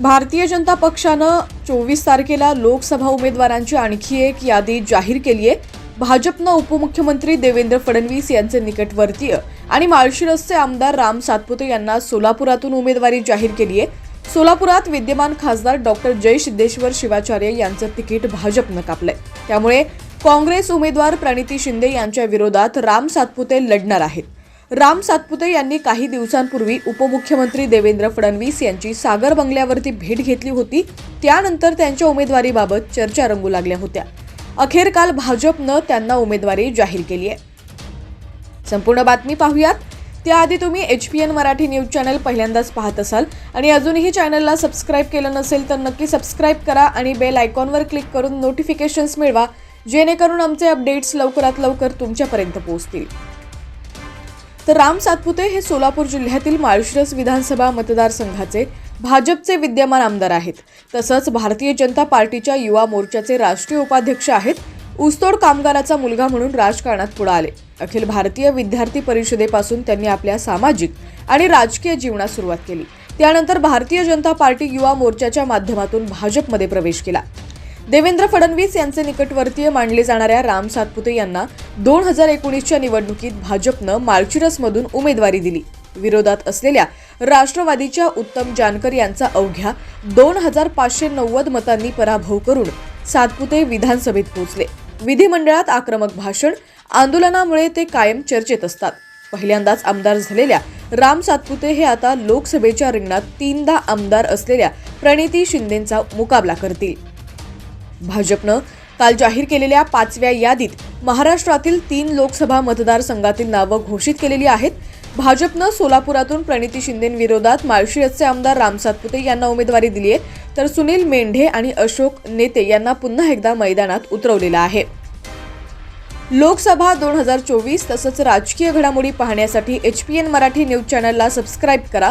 भारतीय जनता पक्षानं चोवीस तारखेला लोकसभा उमेदवारांची आणखी एक यादी जाहीर केली आहे. भाजपनं उपमुख्यमंत्री देवेंद्र फडणवीस यांचे निकटवर्तीय आणि माळशिरसचे आमदार राम सातपुते यांना सोलापुरातून उमेदवारी जाहीर केली आहे. सोलापुरात विद्यमान खासदार डॉक्टर जय सिद्धेश्वर शिवाचार्य यांचं तिकीट भाजपनं कापलंय. त्यामुळे काँग्रेस उमेदवार प्रणिती शिंदे यांच्या विरोधात राम सातपुते लढणार आहेत. राम सातपुते यांनी काही दिवसांपूर्वी उपमुख्यमंत्री देवेंद्र फडणवीस यांची सागर बंगल्यावरती भेट घेतली होती. त्यानंतर त्यांच्या उमेदवारीबाबत चर्चा रंगू लागल्या होत्या. अखेर काल भाजपनं त्यांना उमेदवारी जाहीर केली आहे. संपूर्ण बातमी पाहूयात. त्याआधी तुम्ही H P N Marathi news channel पहिल्यांदाच पाहत असाल आणि अजूनही चॅनलला सबस्क्राईब केलं नसेल तर नक्की सबस्क्राईब करा आणि बेल आयकॉनवर क्लिक करून नोटिफिकेशन्स मिळवा जेणेकरून आमचे अपडेट्स लवकरात लवकर तुमच्यापर्यंत पोहोचतील. तर राम सातपुते हे सोलापूर जिल्ह्यातील माळशिरस विधानसभा मतदारसंघाचे भाजपचे विद्यमान आमदार आहेत. तसंच भारतीय जनता पार्टीच्या युवा मोर्चाचे राष्ट्रीय उपाध्यक्ष आहेत. ऊसतोड कामगाराचा मुलगा म्हणून राजकारणात पुढे आले. अखिल भारतीय विद्यार्थी परिषदेपासून त्यांनी आपल्या सामाजिक आणि राजकीय जीवनात सुरुवात केली. त्यानंतर भारतीय जनता पार्टी युवा मोर्चाच्या माध्यमातून भाजपमध्ये प्रवेश केला. देवेंद्र फडणवीस यांचे निकटवर्तीय मानले जाणाऱ्या राम सातपुते यांना दोन हजार एकोणीसच्या निवडणुकीत भाजपनं माळशिरसमधून उमेदवारी दिली. विरोधात असलेल्या राष्ट्रवादीच्या उत्तम जानकर यांचा अवघ्या दोन हजार पाचशे नव्वद मतांनी पराभव करून सातपुते विधानसभेत पोहोचले. विधिमंडळात आक्रमक भाषण आंदोलनामुळे ते कायम चर्चेत असतात. पहिल्यांदाच आमदार झालेल्या राम सातपुते हे आता लोकसभेच्या रिंगणात तीनदा आमदार असलेल्या प्रणिती शिंदेचा मुकाबला करतील. भाजपनं काल जाहीर केलेल्या पाचव्या यादीत महाराष्ट्रातील तीन लोकसभा मतदारसंघातील नावं घोषित केलेली आहेत. भाजपनं सोलापुरातून प्रणिती शिंदेविरोधात माळशिरसचे आमदार राम सातपुते यांना उमेदवारी दिली आहे. तर सुनील मेंढे आणि अशोक नेते यांना पुन्हा एकदा मैदानात उतरवलेलं आहे. लोकसभा दोन हजार चोवीस तसंच राजकीय घडामोडी पाहण्यासाठी H P N Marathi news चॅनलला सबस्क्राईब करा.